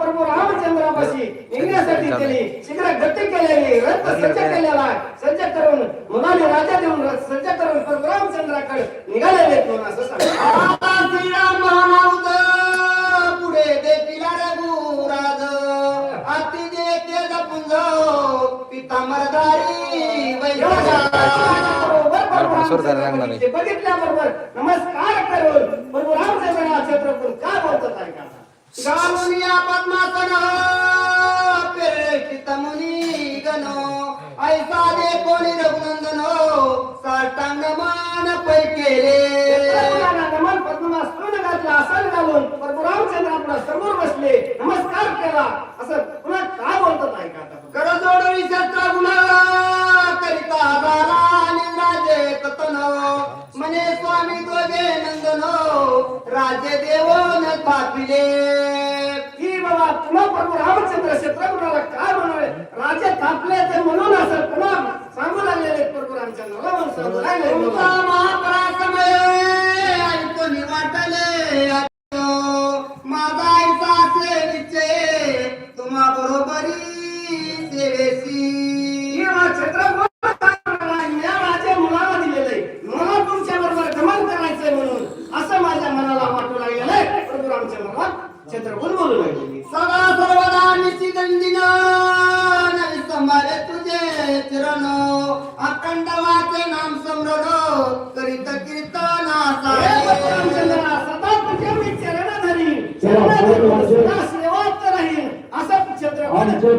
प्रभू रामचंद्रापाशी निघण्यासाठी केली शीघ्र गती केलेली रथ सज्ज केलेला सज्ज करून मुलाने राजा देऊन रथ सज्ज करून प्रभू रामचंद्राकडे निघालेले म्हणून असं श्रीराम पुढे देखील रघुराज अति जे तेज पुंज वैभव. बघितल्याबरोबर नमस्कार करून प्रभू रामचंद्र छत्रपूर काय बोलतात आहे का घालून या पद्मासन प्रेषित मुनी गण। ऐसा दे कोणी रघुनंदन साष्टांग मान पै केले। नमन पद्मनास्थान घातला आसन घालून प्रभू रामचंद्र आपला समोर बसले नमस्कार केला. असं पुन्हा काय बोलतात गुन्हा करिता कथन म्हणे स्वामी दोघे नंदन राजे बाबा पुन्हा प्रभू रामचंद्र शत्रुघ्नाला काय म्हणाले राजे थापले ते म्हणून असं पुन्हा सांगू लागलेले प्रभू रामचंद्रला म्हणून सांगू लागले तुमचा ऐकून वाटले.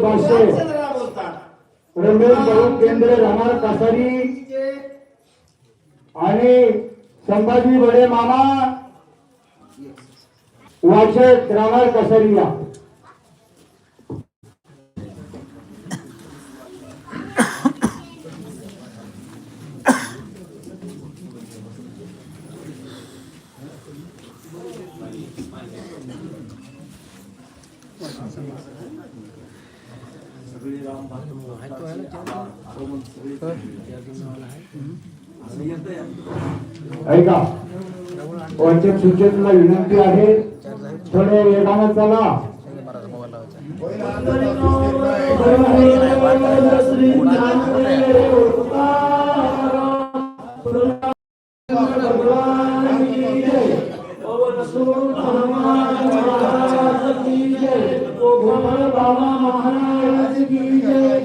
भाषे. रामचंद्रला बोलतात रमेश भाऊ केंद्र राहणार कासारी. आणि संभाजी बडे मामा. वाचक राहणार कसारीला ऐका. वाचक सूचनेला विनंती आहे. थोडे वेगानं चला. महाराज की जय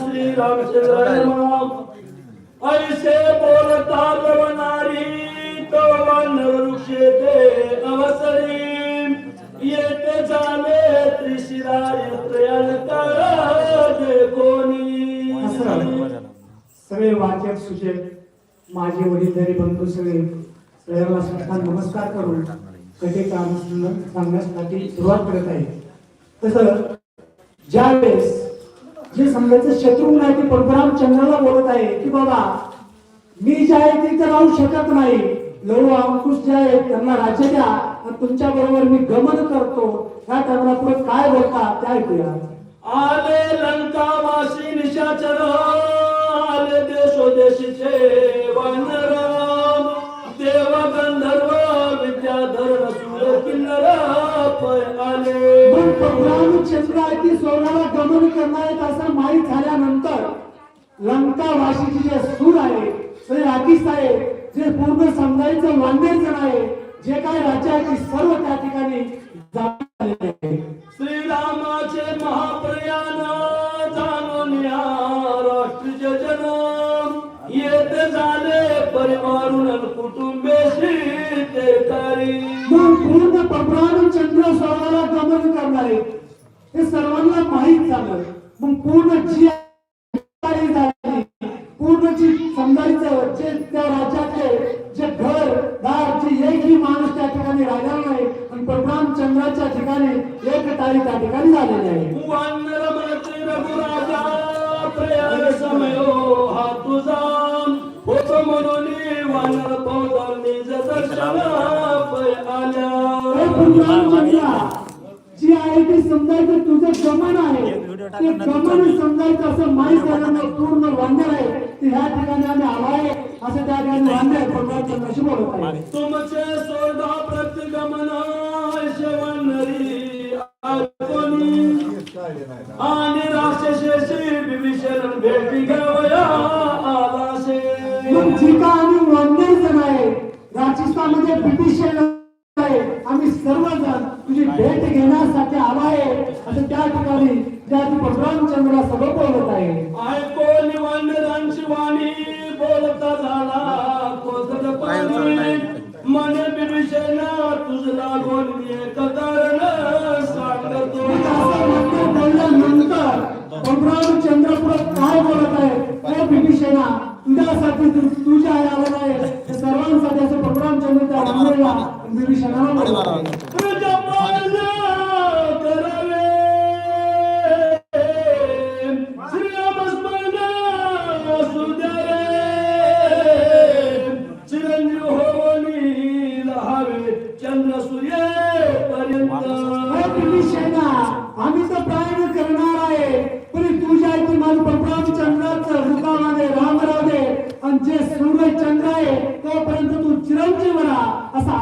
श्री रामचंद्र ऐसे बोलता प्रवणारी तो वृक्षे ते अवसरी. येते झाले त्रिशिराय त्रयंकर कोणी. सगळे वाचक सुचक माझे वडील तरी बंधू सगळे सगळ्यांना साष्टांग नमस्कार करून कधी काम सांगण्यासाठी सुरुवात करत आहे तसं ज्यावेळेस जे समजायचं शत्रुघ्न आहे ते परशुराम चंद्राला बोलत आहे की बाबा मी जे आहे तिथे राहू शकत नाही लहू अंकुश जे आहेत त्यांना राज्य द्या. तुमच्या बरोबर मी गमन करतो. ह्या त्यांना पुढे काय बोलतात त्या ऐकूया. आले लंका लंकावासी निशाचर आले देशोदेशीचे. परशुरामचंद्र आहे ती सोनाला गमन करणार आहेत असं माहीत झाल्यानंतर लंका वाशीचे जे सूर आहे ते राखीस आहे जे पूर्ण समजायचं वांदेचं आहे जे काही राज्य आहे ते सर्व त्या ठिकाणी श्रीरामाचे महाप्रयाण जाणून या राष्ट्रीय जन. येत झाले परिवारून कुटुंबेशी ते मग पूर्ण परशुरामचंद्र सोनाला गमन करणार आहे हे सर्वांना माहीत झालं. मग पूर्ण जी झाली पूर्ण जी समजायचं जे त्या राज्याचे जे घर दार जे एकही माणूस त्या ठिकाणी राहिलेला नाही आणि परशुराम चंद्राच्या ठिकाणी एक तारीख त्या ठिकाणी झालेली आहे. जी आहे ती समजायचं तुझं गमन आहे. ते गमन समजायचं असं माहीत झाल्यानं पूर्ण वांदर आहे. ते ह्या ठिकाणी आम्ही आलो आहे. असं त्या ठिकाणी वांदर भगवानचं नशीब होत आहे तुमचे सोडा प्रतिगमन शेवणरी आणि राक्षसेशी विभीषण भेटी ಕೂಡ ಸೊಬಗು ಹೋಗುತ್ತಾರೆ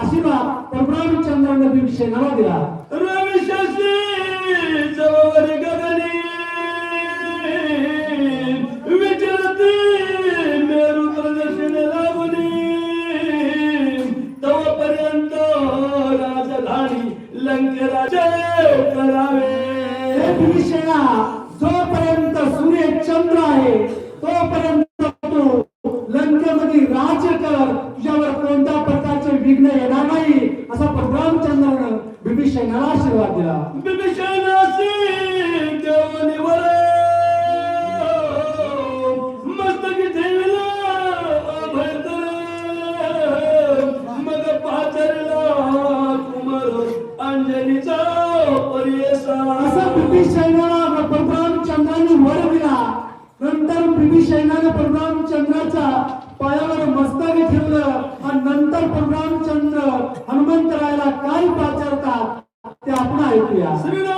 आशीर्वाद प्रभुरामचंद्रांना विषय नवा दिला बिभीषणाला आशीर्वाद दिला पाचरला अंजलीचा परियसा. असा बिभीषणाला चंद्राने वर दिला नंतर बिभीषणाने प्रभुराम चंद्राचा Sırıda!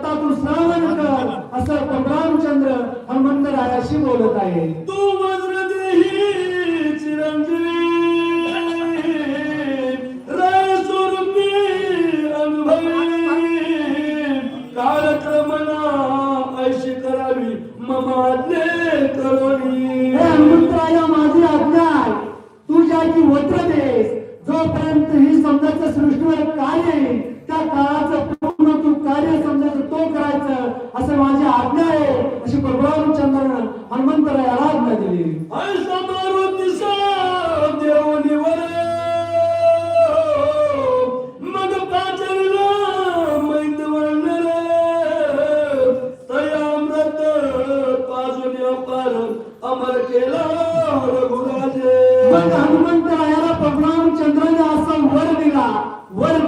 रक्तातून श्रावण कर असं प्रभरामचंद्र हनुमंतरायाशी बोलत आहे. तू करावी आहे. जोपर्यंत ही समजाच्या सृष्टीवर काय येईल त्या काळाचं अशी प्रभामचंद्राने हनुमंतराय आराधना दिली अमर केला हनुमंतरायाला प्रभुरामचंद्राने असा वर दिला. वर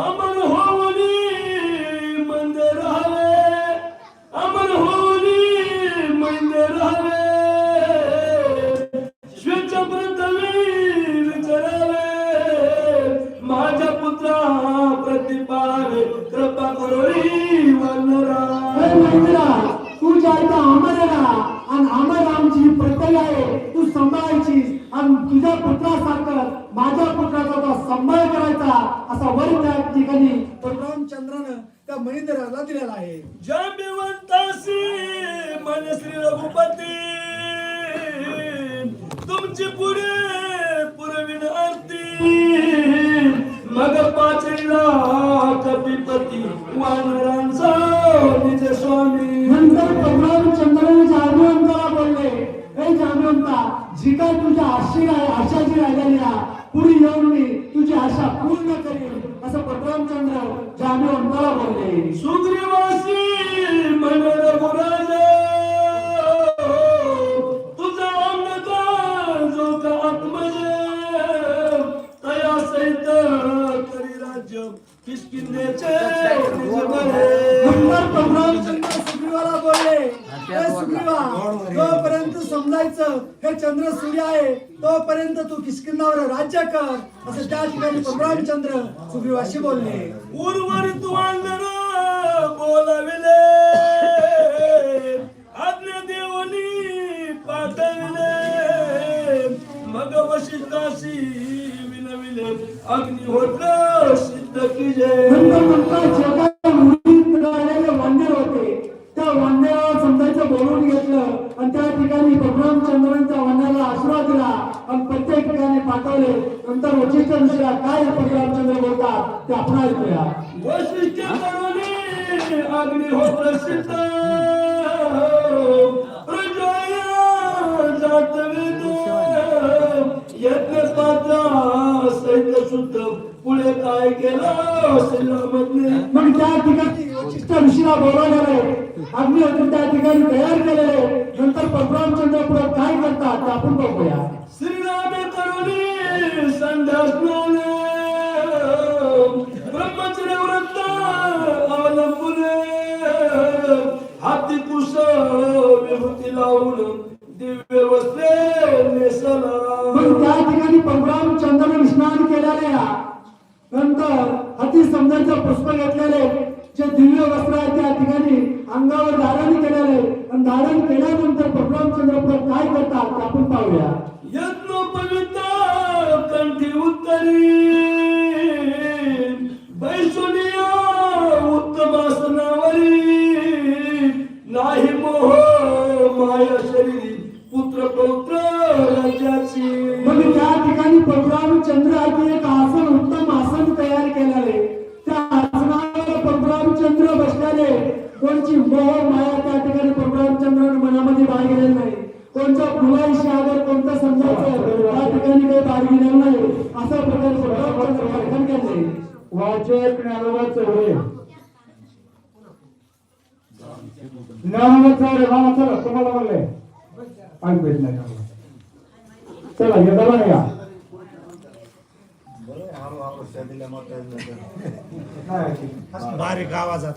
अमन होवनी मंदिर हवे. अमन होनी मंदिर हवे. श्वेतवीर चरावे माझ्या पुत्रा प्रतिपावे कृपा करोळी वनरा माननीय श्री रघुपती तुमची पुढे पुरविण आरती मग पाचरीला कपिपती वानरांचा निज स्वामी. नंतर भगवान चंद्राने जागवंताला बोलले. हे जागवंता जी काय तुझ्या आशी आशा जी राहिलेल्या पुढे येऊन मी तुझी आशा पूर्ण करेल असं बलरामचंद्र जागवंताला बोलले. सुग हे चंद्र सूर्य आहे तोपर्यंत तू किष्किंदावर राज्य कर. असं त्या ठिकाणी परमानचंद्र सुग्रीवाशी बोलले. उर्वरित वांदर बोलाविले. आज्ञा देवनी पाठविले. मग वशिष्ठाशी विनविले. अग्निहोत्र सिद्ध कीजे पुढे काय केलं? मग त्या ठिकाणी ऋषीला बोलावलेले अग्निहोत्र त्या ठिकाणी तयार केलेले. नंतर परमानचंद्र पुढे काय करतात आपण बघूया. श्रीरामे करुणी संध्या स्नान ब्रह्मचर्य व्रत अवलंबून. हाती कुश विभूती लावून दिव्य वस्त्रे नेसला. मग त्या ठिकाणी परशुराम निर्माण केलेल्या नंतर हाती समजायचं पुष्प घेतलेले जे दिव्य वस्त्र आहे त्या ठिकाणी अंगावर धारण केलेले. आणि धारण केल्यानंतर परशुराम चंद्रपूर काय करतात ते आपण पाहूया. यत्न पवित्र कंठी उत्तरी. बैसुनिया वाचक ज्ञानोबा चौरे. ज्ञानोबा चौरे मामा चला तुम्हाला म्हणले. आज भेट नाही. चला येताला नाही. या. बारीक आवाजात.